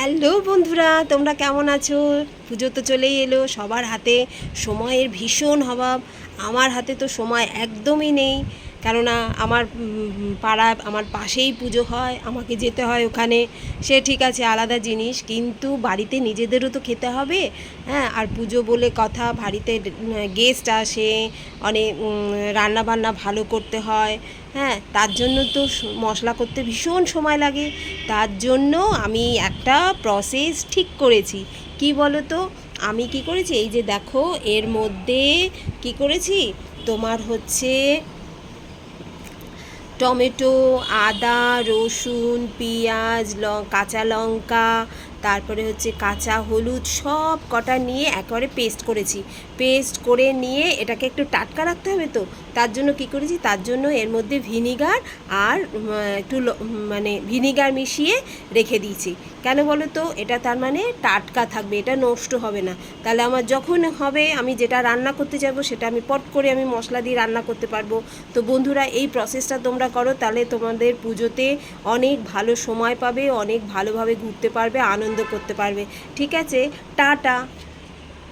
Hello বন্ধুরা, তোমরা কেমন আছো? পুজো তো চলেই এলো, সবার হাতে সময়ের ভীষণ অভাব। আমার হাতে তো সময় একদমই নেই। কেননা আমার পাড়া আমার পাশেই পুজো হয়, আমাকে যেতে হয় ওখানে। সে ঠিক আছে, আলাদা জিনিস, কিন্তু বাড়িতে নিজেদেরও তো খেতে হবে হ্যাঁ? আর পুজো বলে কথা, বাড়িতে গেস্ট আসে অনেক রান্না বান্না ভালো করতে হয় হ্যাঁ? তার জন্য তো মশলা করতে ভীষণ সময় লাগে। তার জন্য আমি একটা প্রসেস ঠিক করেছি। কি বলো তো আমি কি করেছি? এই যে দেখো, এর মধ্যে কি করেছি? তোমার হচ্ছে টমেটো আদা রসুন পেঁয়াজ কাঁচা লঙ্কা তারপরে হচ্ছে কাঁচা, হলুদ সব কটা নিয়ে একেবারে পেস্ট করেছি। পেস্ট করে নিয়ে এটাকে একটু টাটকা রাখতে হবে তো, তার জন্য কি করেছি? তার জন্য এর মধ্যে ভিনিগার আর একটু মানে ভিনিগার মিশিয়ে রেখে দিয়েছি। কেন বলো তো এটা তার মানে টাটকা থাকবে, এটা নষ্ট হবে না। তাহলে আমার যখন হবে আমি যেটা রান্না করতে যাব সেটা আমি পট করে আমি মশলা দিয়ে রান্না করতে পারব। তো বন্ধুরা, এই প্রসেসটা তোমরা করো, তাহলে তোমাদের পুজোতে অনেক ভালো সময় পাবে, অনেক ভালোভাবে ঘুরতে পারবে আনন্দ করতে পারবে। ঠিক আছে? টাটা।